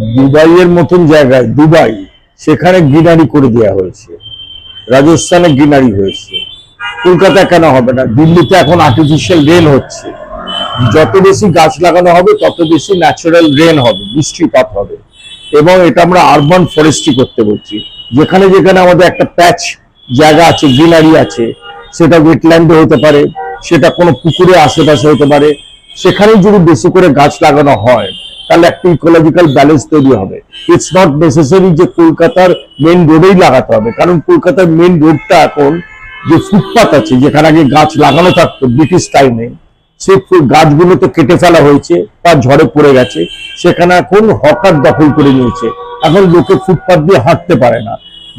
দুবাইয়ের মতন জায়গায়, দুবাই, সেখানে গ্রিনারি করে দেওয়া হয়েছে। রাজস্থানে গ্রিনারি হয়েছে। কলকাতা কেন হবে না? দিল্লিতে এখন আর্টিফিশিয়াল রেন হচ্ছে। যত বেশি গাছ লাগানো হবে, তত বেশি ন্যাচারাল রেন হবে, বৃষ্টিপাত হবে। এবং এটা আমরা আরবান ফরেস্ট্রি করতে বলছি। যেখানে যেখানে আমাদের একটা প্যাচ জায়গা আছে গ্রিনারি আছে, সেটা ওয়েটল্যান্ডে হতে পারে, সেটা কোনো পুকুরে, আশেপাশে হতে পারে। সেখানে যদি বেশি করে গাছ লাগানো হয় তাহলে একটা ইকোলজিক্যাল ব্যালেন্স তৈরি হবে। ইটস নট নেসেসারি যে কলকাতার মেন রোডেই লাগাতে হবে, কারণ কলকাতার মেন রোডটা এখন যে ফুটপাত আছে, যেখানে আগে গাছ লাগানো থাকতো, ব্রিটিশ টাইমে সেই গাছগুলো তো কেটে ফেলা হয়েছে তার ঝড়ে পড়ে গেছে, সেখানে এখন হকার দখল করে নিয়েছে। এখন লোকে ফুটপাত দিয়ে হাঁটতে পারে না।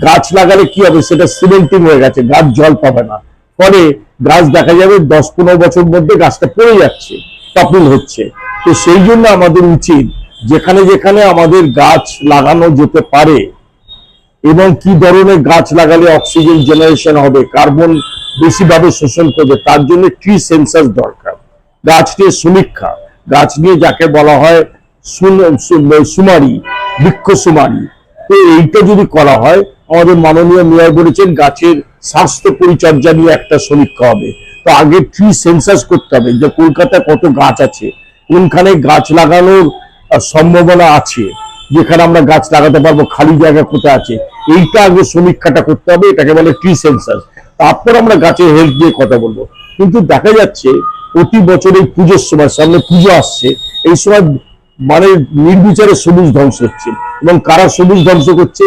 গাছ লাগালে কি হবে? সেটা সিমেন্টিং হয়ে গেছে, গাছ জল পাবে না। ফলে গাছ দেখা যাবে দশ পনেরো বছর মধ্যে গাছটা পড়ে যাচ্ছে টপিল হচ্ছে। তো সেই জন্য আমাদের উচিত যেখানে যেখানে আমাদের গাছ লাগানো যেতে পারে এবং কি ধরনের গাছ লাগালে অক্সিজেন জেনারেশন হবে, কার্বন বেশিভাবে শোষণ করবে, তার জন্য ট্রি সেন্সাস দরকার। গাছ নিয়ে সমীক্ষা, গাছ নিয়ে যাকে বলা হয় সুমারি, বৃক্ষ সুমারি। তো এইটা যদি করা হয়, আমাদের মাননীয় মেয়র বলেছেন গাছের স্বাস্থ্য পরিচর্যা নিয়ে একটা সমীক্ষা হবে। তো আগে ট্রি সেন্সাস করতে হবে যে কলকাতায় কত গাছ আছে। কোনখানে গাছ লাগানোর সম্ভাবনা আছে? যেখানে আমরা গাছ লাগাতে পারব, খালি জায়গা কোথায় আছে? এইটা আগে সমীক্ষাটা করতে হবে, এটাকে বলে ট্রি সেন্সাস তারপর আমরা গাছের হেলথ নিয়ে কথা বলব। কিন্তু দেখা যাচ্ছে, প্রতি বছর এই পুজোর সময়, সামনে পুজো আসছে, এই সময় মানে নির্বিচারে সবুজ ধ্বংস হচ্ছে। এবং কারা সবুজ ধ্বংস করছে?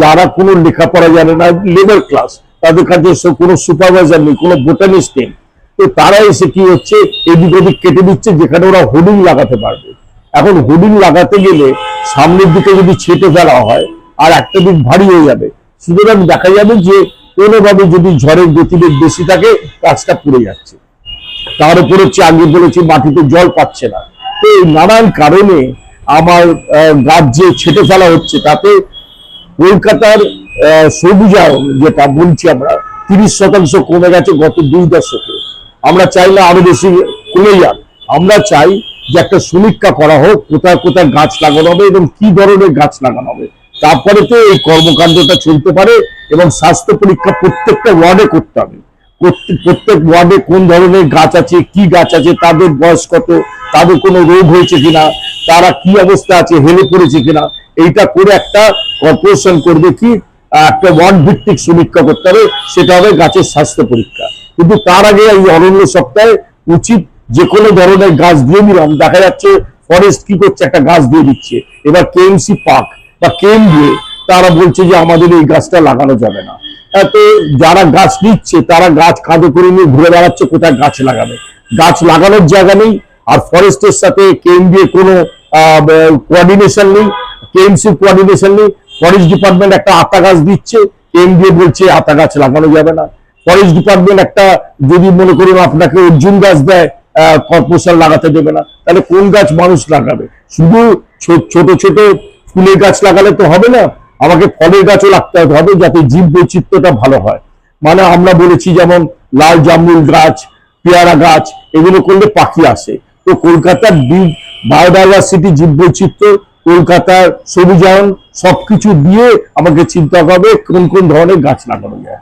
যারা কোনো লেখাপড়া জানে না লেবার ক্লাস তাদের কাছে কোনো সুপারভাইজার নেই, কোনো বোটানিস্ট নেই। তো তারা এসে কি হচ্ছে? এদিক ওদিক কেটে দিচ্ছে, যেখানে ওরা হোর্ডিং লাগাতে পারবে। এখন হোর্ডিং লাগাতে গেলে সামনের দিকে যদি ছেটে ফেলা হয়, আর একটা দিক ভারী হয়ে যাবে। সুতরাং দেখা যাবে যে কোনোভাবে যদি ঝড়ের গতিবেগ বেশি থাকে গাছটা পড়ে যাচ্ছে। তার উপর হচ্ছে আগে বলেছি, মাটিতে জল পাচ্ছে না। তো এই নানান কারণে আমার গাছ যে ছেটে ফেলা হচ্ছে, তাতে কলকাতার সবুজায়ন যেটা বলছি আমরা, তিরিশ শতাংশ কমে গেছে গত দুই দশকে। আমরা চাই না আরও বেশি কমে যাক। আমরা চাই যে একটা সমীক্ষা করা হোক, কোথায় কোথায় গাছ লাগানো হবে এবং কি ধরনের গাছ লাগানো হবে। তারপরে তো এই কর্মকাণ্ডটা চলতে পারে এবং স্বাস্থ্য পরীক্ষা প্রত্যেকটা ওয়ার্ডে করতে হবে। প্রত্যেক ওয়ার্ডে কোন ধরনের গাছ আছে, কি গাছ আছে, তাদের বয়স কত, তাদের কোনো রোগ হয়েছে কিনা, তারা কি অবস্থা আছে, হেলে পড়েছে কিনা, এইটা করে একটা কর্পোরেশন করবে কি, একটা ওয়ার্ড ভিত্তিক সমীক্ষা করতে হবে, সেটা হবে গাছের স্বাস্থ্য পরীক্ষা। কিন্তু তার আগে এই অরণ্য সপ্তাহে উচিত যে কোনো ধরনের গাছ দিয়ে দিলাম দেখা যাচ্ছে ফরেস্ট কি করছে একটা গাছ দিয়ে দিচ্ছে। এবার কেএমসি পার্ক বা কেম দিয়ে তারা বলছে যে আমাদের এই গাছটা লাগানো যাবে না। তো যারা গাছ নিচ্ছে, তারা গাছ কাঁধে করে নিয়ে ঘুরে বেড়াচ্ছে, কোথায় গাছ লাগাবে? গাছ লাগানোর জায়গা নেই, আর ফরেস্টের সাথে কেন্দ্রীয় কোনো কোঅর্ডিনেশন নেই কেএমসি কোঅর্ডিনেশন নেই। ফরেস্ট ডিপার্টমেন্ট একটা আতা গাছ দিচ্ছে কেন্দ্রীয় বলছে আতা গাছ লাগানো যাবে না। ফরেস্ট ডিপার্টমেন্ট একটা যদি মনে করুন আপনাকে অর্জুন গাছ দেয় কর্পোরেশন লাগাতে দেবে না, তাহলে কোন গাছ মানুষ লাগাবে? শুধু ছোট ছোট ফুলের গাছ লাগালে তো হবে না, আমাকে ফলের গাছও লাগতে হবে যাতে জীব বৈচিত্র্যটা ভালো হয়। মানে আমরা বলেছি যেমন লাল জামুল গাছ, পেয়ারা গাছ, এগুলো করলে পাখি আসে। তো কলকাতার বায়োডাইভার্সিটি, জীব বৈচিত্র্য, কলকাতার সবুজায়ন সবকিছু দিয়ে আমাকে চিন্তা করবে কোন কোন ধরনের গাছ লাগানো যায়।